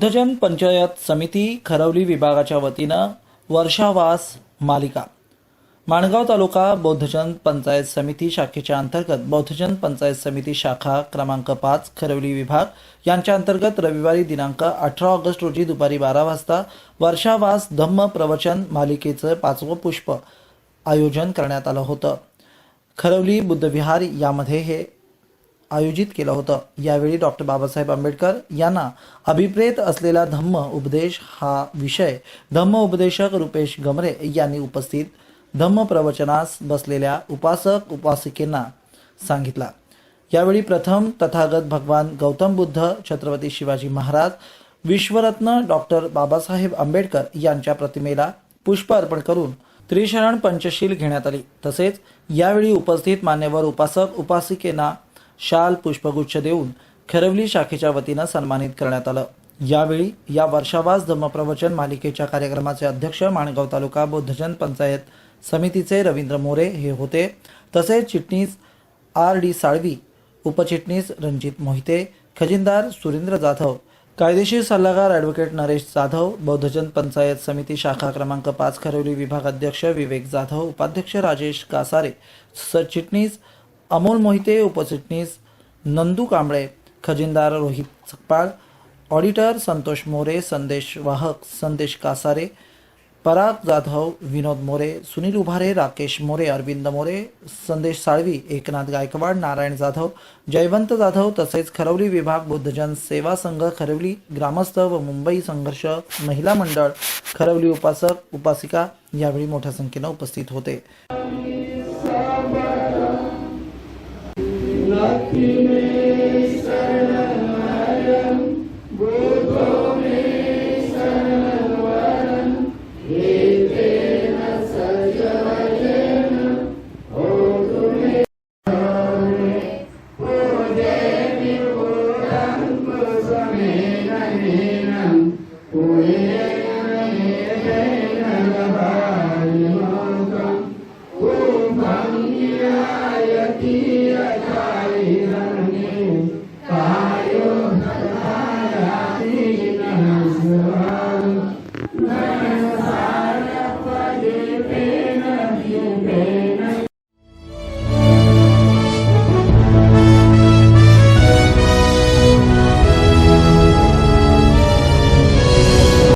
वृद्धजन पंचायत समिती खरवली विभागाच्या वतीनं वर्षावास मालिका. माणगाव तालुका बौद्धजन पंचायत समिती शाखेच्या अंतर्गत बौद्धजन पंचायत समिती शाखा क्रमांक पाच खरवली विभाग यांच्या अंतर्गत रविवारी दिनांक अठरा ऑगस्ट रोजी दुपारी बारा वाजता वर्षावास धम्म प्रवचन मालिकेचं पाचवं पुष्प आयोजन करण्यात आलं होतं. खरवली बुद्धविहार यामध्ये हे आयोजित केलं होतं. यावेळी डॉक्टर बाबासाहेब आंबेडकर यांना अभिप्रेत असलेला धम्म उपदेश हा विषय धम्म उपदेशक रुपेश गमरे यांनी उपस्थित धम्म प्रवचनास बसलेल्या उपासक उपासिकेंना सांगितला. यावेळी प्रथम तथागत भगवान गौतम बुद्ध छत्रपती शिवाजी महाराज विश्वरत्न डॉक्टर बाबासाहेब आंबेडकर यांच्या प्रतिमेला पुष्प अर्पण करून त्रिशरण पंचशील घेण्यात आली. तसेच यावेळी उपस्थित मान्यवर उपासक उपासिकेंना शाल पुष्पगुच्छ देऊन खरवली शाखेच्या वतीनं सन्मानित करण्यात आलं. यावेळी या वर्षावास धम्मप्रवचन मालिकेच्या कार्यक्रमाचे अध्यक्ष माणगाव तालुका बौद्धजन पंचायत समितीचे रवींद्र मोरे हे होते. तसेच चिटणीस आर डी साळवी उपचिटणीस रणजित मोहिते खजिनदार सुरेंद्र जाधव कायदेशीर सल्लागार ॲडव्होकेट नरेश जाधव बौद्धजन पंचायत समिती शाखा क्रमांक पाच खरवली विभाग अध्यक्ष विवेक जाधव उपाध्यक्ष राजेश कासारे सरचिटणीस अमोल मोहिते उपचिटणीस नंदू कांबळे खजिनदार रोहित सकपाळ ऑडिटर संतोष मोरे संदेश वाहक संदेश कासारे पराग जाधव विनोद मोरे सुनील उभारे राकेश मोरे अरविंद मोरे संदेश साळवी एकनाथ गायकवाड नारायण जाधव जयवंत जाधव तसेच खरवली विभाग बुद्धजन सेवा संघ खरवली ग्रामस्थ व मुंबई संघर्ष महिला मंडळ खरवली उपासक उपासिका यावेळी मोठ्या संख्येनं उपस्थित होते. aqui.